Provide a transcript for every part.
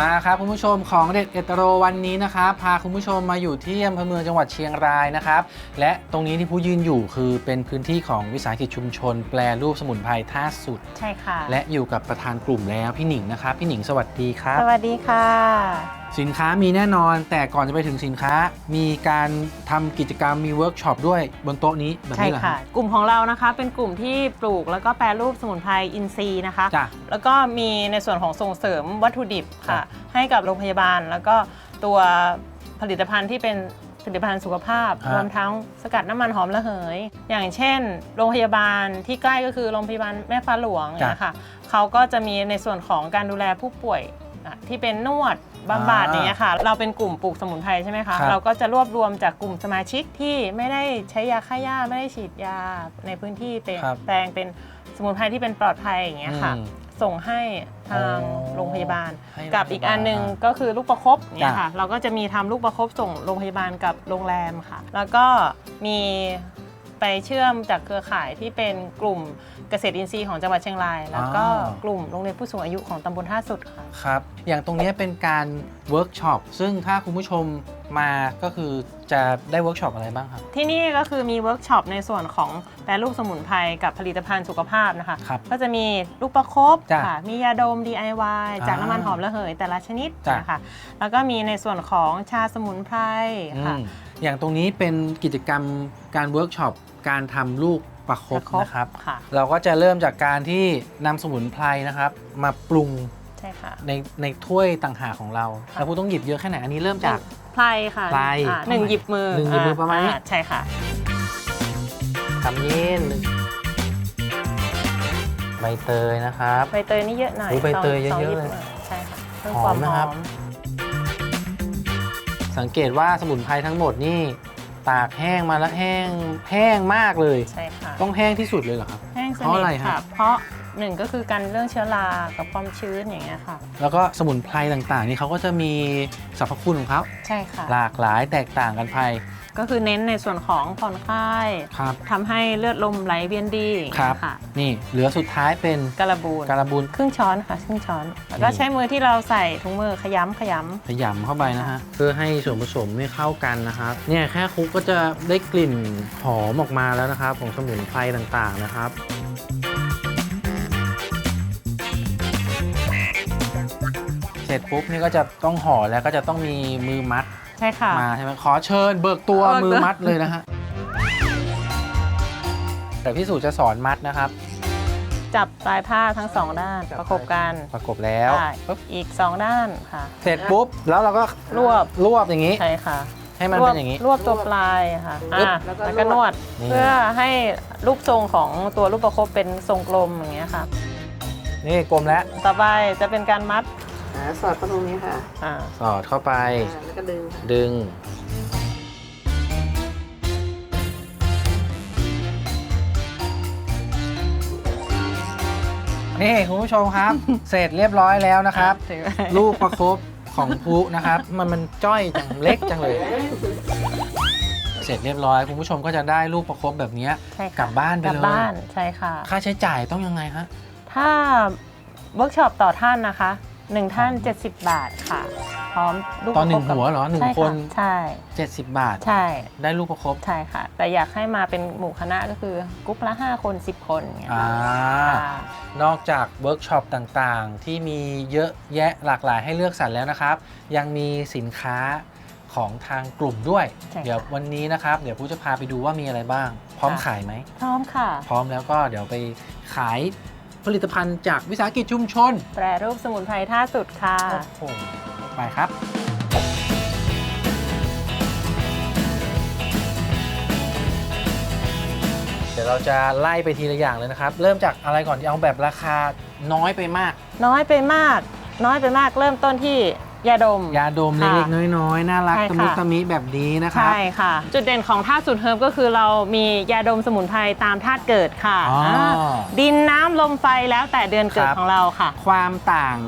มาครับคุณผู้ชมของเด็ดเอตโรวันนี้นะครับพาคุณผู้ชมมาอยู่ที่อำเภอเมืองจังหวัดเชียงรายนะครับ และตรงนี้ที่ผู้ยืนอยู่คือเป็นพื้นที่ของวิสาหกิจชุมชน แปรรูปสมุนไพรท่าสุด ใช่ค่ะ และอยู่กับประธานกลุ่มแล้วพี่หนิงนะครับ พี่หนิงสวัสดีครับ สวัสดีค่ะ สินค้ามีแน่นอน แต่ก่อนจะไปถึงสินค้ามีการทำกิจกรรมมีเวิร์กช็อปด้วยบนโต๊ะนี้แบบใช่นี้เหรอค่ะกลุ่มของเรานะคะเป็นกลุ่มที่ปลูกแล้วก็แปรรูปสมุนไพรอินทรีย์นะคะ จ้ะแล้วก็มีในส่วนของส่งเสริมวัตถุดิบครัค่ะบให้กับโรงพยาบาล แล้วก็ตัวผลิตภัณฑ์ที่เป็นผลิตภัณฑ์สุขภาพรวมทั้งสกัดน้ำมันหอมระเหย อย่างเช่น โรงพยาบาลที่ใกล้ก็คือโรงพยาบาลแม่ฟ้าหลวงเนี่ยค่ะเขาก็จะมีในส่วนของการดูแลผู้ป่วยอะ ที่เป็นนวดบำบัดอย่างเงี้ยค่ะ เราเป็นกลุ่มปลูกสมุนไพรใช่ไหมคะ ครับ เราก็จะรวบรวมจากกลุ่มสมาชิกที่ไม่ได้ใช้ยาฆ่าหญ้าไม่ได้ฉีดยาในพื้นที่เป็นครับแปลงเป็นสมุนไพรที่เป็นปลอดภัยอย่างเงี้ยค่ะ อืมส่งให้ทางอ๋อโรงพยาบาล ให้กับโรงพยาบาลอีกอันหนึงก็คือลูกประคบเนี่ยจ้ะค่ะ เราก็จะมีทำลูกประคบส่งโรงพยาบาลกับโรงแรมค่ะ แล้วก็มี ไปเชื่อมจากเครือข่ายที่เป็นกลุ่มเกษตรอินทรีย์ของจังหวัดเชียงราย แล้วก็กลุ่มโรงเรียนผู้สูงอายุของตำบลท่าสุดค่ะ ครับ อย่างตรงนี้เป็นการเวิร์กช็อปซึ่งถ้าคุณผู้ชม มาก็คือจะได้เวิร์กช็อปอะไรบ้างครับ ที่นี่ก็คือมีเวิร์กช็อปในส่วนของแปรรูปสมุนไพรกับผลิตภัณฑ์สุขภาพนะคะ ครับก็จะมีลูกประคบจ้ะค่ะ มียาดม DIY จากอ่าน้ำมันหอมระเหยแต่ละชนิดจ้ะ นะคะแล้วก็มีในส่วนของชาสมุนไพรค่ะ อืมอย่างตรงนี้เป็นกิจกรรมการเวิร์กช็อปการทำลูกประคบประคบ นะครับ ค่ะเราก็จะเริ่มจากการที่นำสมุนไพรนะครับ มาปรุงใช่ค่ะ ในในถ้วยต่างหากของเราค่ะเราพูดต้องหยิบเยอะแค่ไหนอันนี้เริ่มจาก ไพรค่ะไพรอ่าหนึ่งหยิบมือหนึ่งหยิบมือประมาณนี้ ใช่ค่ะขมิ้นใบเตยนะครับ ใบเตยนี่เยอะหน่อยอุ๊ยใบเตยสงเยอะๆสงหบเลยมืใช่ค่ะเพิ่มหอมความนะครับหอมสังเกตว่าสมุนไพรทั้งหมดนี่ ตากแห้งมาแล้วแห้งแห้งมากเลย ใช่ค่ะต้องแห้งที่สุดเลยเหรอครับ แห้งสเพราะนิทอะไรฮะค่ะเพราะ หนึ่งก็คือการเรื่องเชื้อรากับความชื้นอย่างเงี้ยค่ะ แล้วก็สมุนไพรต่างๆ นี่เขาก็จะมีสรรพคุณของเขาใช่ค่ะ หลากหลายแตกต่างกันไปก็คือเน้นในส่วนของผ่อนคลายครับทำให้เลือดลมไหลเวียนดีครับค่ะ นี่เหลือสุดท้ายเป็นการบูนการบูนครึ่งช้อนค่ะครึ่งช้อน แล้วก็นี่ใช้มือที่เราใส่ถุงมือขยำขยขยำเข้าไปนะฮะเพื่อให้ส่วนผสมไม่เข้ากันนะครับเนี่ยแค่คลุกก็จะได้กลิ่นหอมออกมาแล้วนะครับ ของสมุนไพรต่างๆนะครับ เสร็จปุ๊บนี่ก็จะต้องห่อแล้วก็จะต้องมีมือมัดำใช่ค่ะ มาใช่ไหมขอเชิญเบิกตัวเบิกตัว มือมัดเลยนะฮะแต่พี่สุจะสอนมัดนะครับ จับปลายผ้าทั้งสองด้านประกบกันประกบแล้วได้ปุ๊บอีกสองด้านค่ะ เสร็จปุ๊บแล้วเราก็รวบ รวบอย่างนี้ ใช่ค่ะให้มันรวเป็บนอย่างนี้ รวบตัวปลายค่ะปึ๊บอะแล้วก็นวดนี่ เพื่อให้รูปทรงของตัวรูปประคบเป็นทรงกลมอย่างเงี้ยค่ะ นี่กลมแล้วต่อไปจะเป็นการมัด อ่าสอดเข้าตรงนี้ค่ะอ่าสอดเข้าไป อ่าแล้วก็ดึงค่ะดึง นี่คุณผู้ชมครับ เสร็จเรียบร้อยแล้วนะครับ ถือลูกประคบของพลุนะครับ มันมันจ้อยจังเล็กจังเลย เสร็จเรียบร้อย คุณผู้ชมก็จะได้ลูกประคบแบบเนี้ย ใช่ค่ะกลับบ้านไปกลับเลยบ้านใช่ค่ะ ค่าใช้จ่ายต้องยังไงฮะ ถ้าเวิร์กช็อปต่อท่านนะคะ หนึ่งท่าน 70 บาทค่ะ พร้อมลูกต่อหนึ่งประคบกับหัวเหรอหนึ่งใช่คนใช่ 70 บาท ใช่ ได้ลูกประคบใช่ค่ะ แต่อยากให้มาเป็นหมู่คณะก็คือกรุ๊ปละ 5 คน 10 คนอย่างเงี้ยอ่า ค่ะ นอกจากเวิร์กช็อปต่างๆ ที่มีเยอะแยะหลากหลายให้เลือกสรรแล้วนะครับ ยังมีสินค้าของทางกลุ่มด้วย ใช่ค่ะเดี๋ยววันนี้นะครับ เดี๋ยวผู้จะพาไปดูว่ามีอะไรบ้าง พร้อมค่ะ ขายไหม พร้อมค่ะ พร้อมแล้วก็เดี๋ยวไปขาย ผลิตภัณฑ์จากวิสาหกิจชุมชน แปรรูปสมุนไพรท่าสุดค่ะ โอ้โหไปครับ เดี๋ยวเราจะไล่ไปทีละอย่างเลยนะครับ เริ่มจากอะไรก่อนเอาแบบราคาน้อยไปมาก น้อยไปมาก น้อยไปมากเริ่มต้นที่ ยาดม ยาดมค่ะเล็กๆน้อยๆ น่ารักใช่ตะค่ะมุตะมิแบบนี้นะครับ ใช่ค่ะ จุดเด่นของท่าสุดเฮิร์บก็คือเรามียาดมสมุนไพรตามธาตุเกิดค่ะอ๋ออ่าดินน้ำลมไฟแล้วแต่เดือนเกิดครับ ของเราค่ะ ความต่าง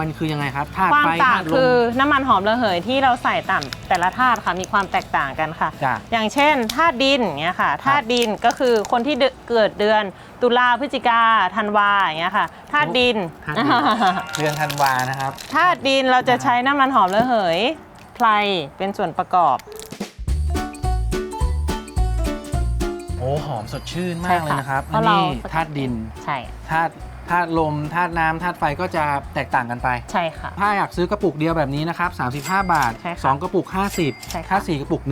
มันคือยังไงครับธาตุความไฟต่างธาตุลคือมน้ำมันหอมระเหยที่เราใส่ต่ำแต่ละธาตุค่ะมีความแตกต่างกันค่ะ จ้ะอย่างเช่นธาตุดินอย่างเงี้ยค่ะธาตุดินก็คือคนที่เดือนเกิดเดือนตุลาพฤศจิกาธันวาอย่างเงี้ยค่ะธาตุดินธาตุดิน เดือนธันวานะครับ ธาตุดินเราจะใช้น้ำมันหอมระเหยไพรเป็นส่วนประกอบ โอ้หอมสดชื่นมากใช่เลยค่ะนะครับเพอันราะเรา นี้ธาตุดินใช่ ธาตุ ธาตุลมธาตุน้ำธาตุไฟก็จะแตกต่างกันไป ใช่ค่ะ ถ้าอยากซื้อกระปุกเดียวแบบนี้นะครับ35 บาท ใช่ค่ะ2 กระปุก 50 ใช่ค่ะ ถ้า 4 กระปุก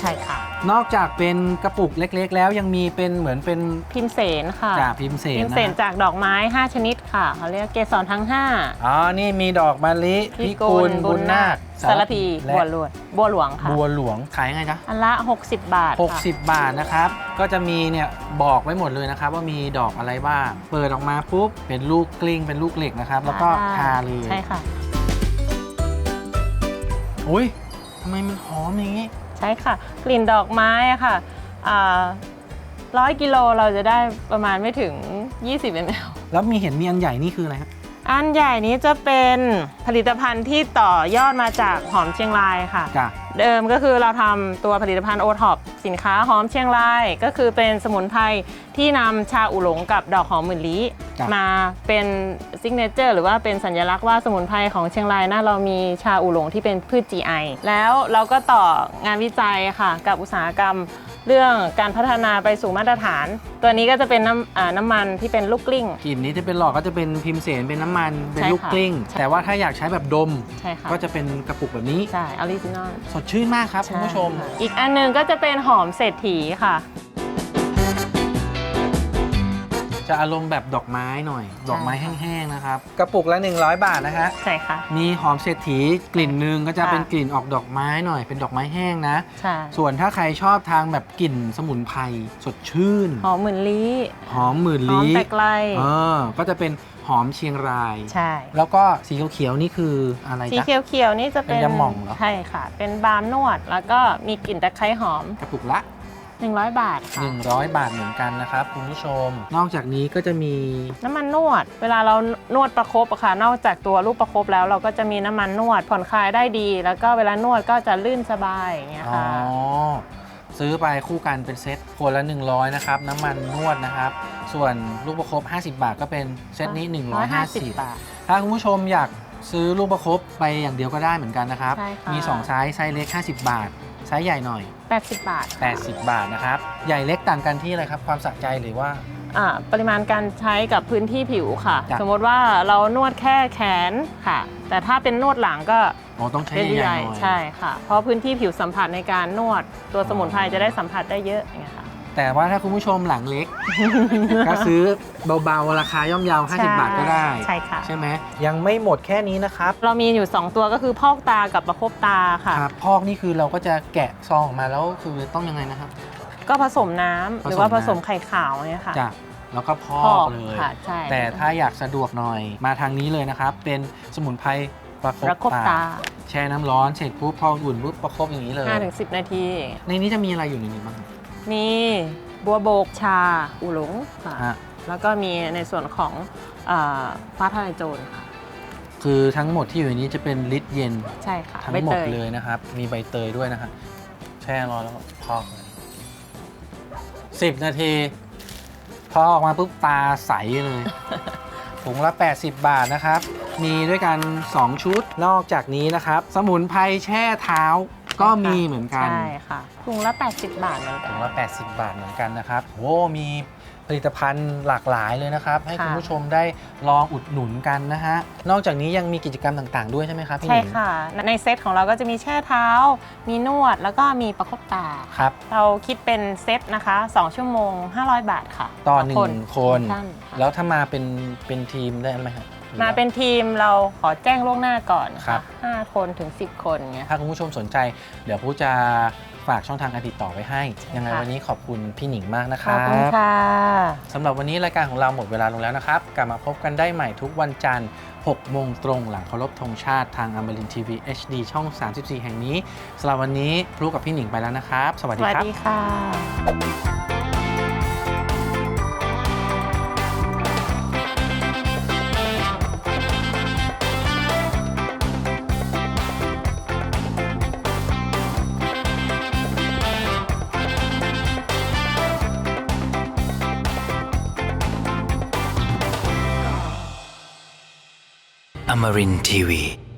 ใช่ค่ะ100นอกจากเป็นกระปุกเล็กๆ แล้วยังมีเป็นเหมือนเป็นพิมเสนค่ะจ่าพิมพ์เสพินมนะเสนฮะจากดอกไม้ 5 ชนิดค่ะเขาเรียกเกสรทั้ง 5 อ๋อ นี่มีดอกมะลิพิพิกุกุลลบุบุญญนานาคค สารพีและ บัวหลวงบัวหลวงค่ะ บัวหลวงขายยังไงจ๊ะอันละ 60 บาทค่ะ60 บาทนะครับ ก็จะมีเนี่ยบอกไว้หมดเลยนะครับ ว่ามีดอกอะไรบ้าง เปิดออกมาปุ๊บเป็นลูกกลิ้งเป็นลูกเหล็กนะครับ แล้วก็ทาเลยใช่ค่ะ อุ้ยทำไมมันหอมอย่างนี้ ใช่ค่ะ กลิ่นดอกไม้อะค่ะร้อยกิโลเราจะได้ประมาณไม่ถึง 20 ml แล้วมีเห็นมีอันใหญ่นี่คืออะไรครับ อันใหญ่นี้จะเป็นผลิตภัณฑ์ที่ต่อยอดมาจากหอมเชียงรายค่ะ จ้ะ เดิมก็คือเราทำตัวผลิตภัณฑ์โอท็อปสินค้าหอมเชียงราย ก็คือเป็นสมุนไพรที่นำชาอูหลงกับดอกหอมหมื่นลี้จ้ะ มาเป็นซิกเนเจอร์หรือว่าเป็นสัญลักษณ์ว่าสมุนไพรของเชียงรายนะเรามีชาอูหลงที่เป็นพืช GI แล้วเราก็ต่องานวิจัยค่ะ กับอุตสาหกรรม เรื่องการพัฒนาไปสู่มาตรฐาน ตัวนี้ก็จะเป็นน้ำอ่าน้ำมันที่เป็นลูกกลิ้ง กลิ่นนี้ที่เป็นหลอดก็จะเป็นพิมพ์เสนเป็นน้ำมันเป็นใช่ลูกค่ะกลิ้งใช่แต่ว่าถ้าอยากใช้แบบดม ใช่ค่ะ ก็จะเป็นกระปุกแบบนี้ ใช่ออริจินอลสดชื่นมากครับคุณผู้ชม อีกอันหนึงก็จะเป็นหอมเศรษฐีค่ะ จะอารมณ์แบบดอกไม้หน่อย ดอกไม้แห้งๆนะครับ กระปุกละ 100 บาทนะฮะ ใช่ค่ะ มีหอมเศรษฐีกลิ่นหนึ่งก็จะค่ะ เป็นกลิ่นออกดอกไม้หน่อย เป็นดอกไม้แห้งนะ ใช่ส่วนถ้าใครชอบทางแบบกลิ่นสมุนไพรสดชื่น หอมหมื่นลี้หอมหมื่นหอมลี้แต่ไกลเออก็จะเป็นหอมเชียงราย ใช่ แล้วก็สีเขียวๆนี่คืออะไรสีจ๊ะ เขียวๆนี่จะเป็นเป็นยาหม่องเหรอ ใช่ค่ะ เป็นบาล์มนวด แล้วก็มีกลิ่นตะไคร้หอม กระปุกละ 100 บาทค่ะ 100 บาทเหมือนกันนะครับคุณผู้ชม นอกจากนี้ก็จะมี น้ำมันนวด เวลาเรานวดประคบอะค่ะ นอกจากตัวลูกประคบแล้วเราก็จะมีน้ำมันนวดผ่อนคลายได้ดี แล้วก็เวลานวดก็จะลื่นสบายอย่างเงี้ยอ๋อ ค่ะ ซื้อไปคู่กันเป็นเซตคนละ 100 นะครับ น้ำมันนวดนะครับ ส่วนลูกประคบ 50 บาทก็เป็นเซตนี้ 150 บาท ถ้าคุณผู้ชมอยากซื้อลูกประคบไปอย่างเดียวก็ได้เหมือนกันนะครับ ใช่ค่ะ มี 2 ไซส์ ไซส์เล็ก 50 บาท ไซส์ใหญ่หน่อย 80 บาท80 บาทนะครับ ใหญ่เล็กต่างกันที่อะไรครับ ความสะใจหรือว่า อ่าปริมาณการใช้กับพื้นที่ผิวค่ะ จ้ะ สมมติว่าเรานวดแค่แขนค่ะ แต่ถ้าเป็นนวดหลังก็อ๋อต้องใช้เป็นใหใหญ่ญ่ๆหน่อย ใช่ค่ะ เพราะพื้นที่ผิวสัมผัสในการนวดตัวสมุนไพรจะได้สัมผัสได้เยอะอย่างเงี้ยค่ะ แต่ว่าถ้าคุณผู้ชมหลังเล็ก ก็ซื้อเบาๆ ราคาย่อมเยาว50 บาทก็ได้ ใช่ค่ะ ใช่ไหมยังไม่หมดแค่นี้นะครับเรามีอยู่ 2 ตัวก็คือพอกตากับประคบตาค่ะ ครับพอกนี่คือเราก็จะแกะซองออกมาแล้วคือต้องยังไงนะครับ ก็ผสมน้ำผสมหรือว่าผสมน้ำไข่ขาวเนี่ยค่ะ จ้ะแล้วก็พอพอกกเลยค่ะใช่ แต่ถ้าอยากสะดวกหน่อยมาทางนี้เลยนะครับ เป็นสมุนไพรประคบประคบตาแช่น้ำร้อนเสร็จปุ๊บพออุ่นปุ๊บประคบอย่างนี้เลย5-10 นาที ในนี้จะมีอะไรอยู่ในนี้บ้างครับ มีบัวโบกชาอูหลงค่ะฮะ แล้วก็มีในส่วนของอาฟ้าทะลายโจรค่ะ คือทั้งหมดที่อยู่ในนี้จะเป็นลิตรเย็นใช่ค่ะทั้งใบหมเตดยเลยนะครับ มีใบเตยด้วยนะครับ แช่ร้อนแล้วก็พอกเลยสิบนาที พอออกมาปุ๊บตาใสเลยถุงละ 80 บาทนะครับ มีด้วยกัน 2 ชุดนอกจากนี้นะครับ สมุนไพรแช่เท้า ก็มีเหมือนกัน ใช่ค่ะถุงละ 80 บาทเหมือนกัถุน งละ80 บาทเหมือนกันนะครับโอ้มีผลิตภัณฑ์หลากหลายเลยนะครับ ให้ค่ะคุณผู้ชมได้ลองอุดหนุนกันนะฮะ นอกจากนี้ยังมีกิจกรรมต่างๆ ด้วยใช่ไหมครับพี่หใช่นิงค่ะ ในเซตของเราก็จะมีแช่เท้า มีนวดแล้วก็มีประคบตา ครับ เราคิดเป็นเซตนะคะ 2 ชั่วโมง 500 บาทค่ะต่อหนึ่งคน ท่านค่ะแล้วถ้ามาเป็นเป็นทีมได้ไหมครับหรือ มาว่าเป็นทีมเราขอแจ้งล่วงหน้าก่อนนะครัคะบ5คนถึง 10 คนเงี้ย ถ้าคุณผู้ชมสนใจ เดี๋ยวผู้จะฝากช่องทางการติดต่อไว้ให้ ยังไงค่ะ วันนี้ขอบคุณพี่หนิงมากนะคขรัอบบคุณค่ะ สำหรับวันนี้รายการของเราหมดเวลาลงแล้วนะครับ กลับมาพบกันได้ใหม่ทุกวันจันทร์ 6 โมงตรงหลังเคารพธงชาติทางอมรินทีวี HD ช่อง 34 แห่งนี้สำหรับวันนี้พลุกับพี่หนิงไปแล้วนะครับ สวัสสดีวัสครับ ดีค่ะ Tamarin Tiwi.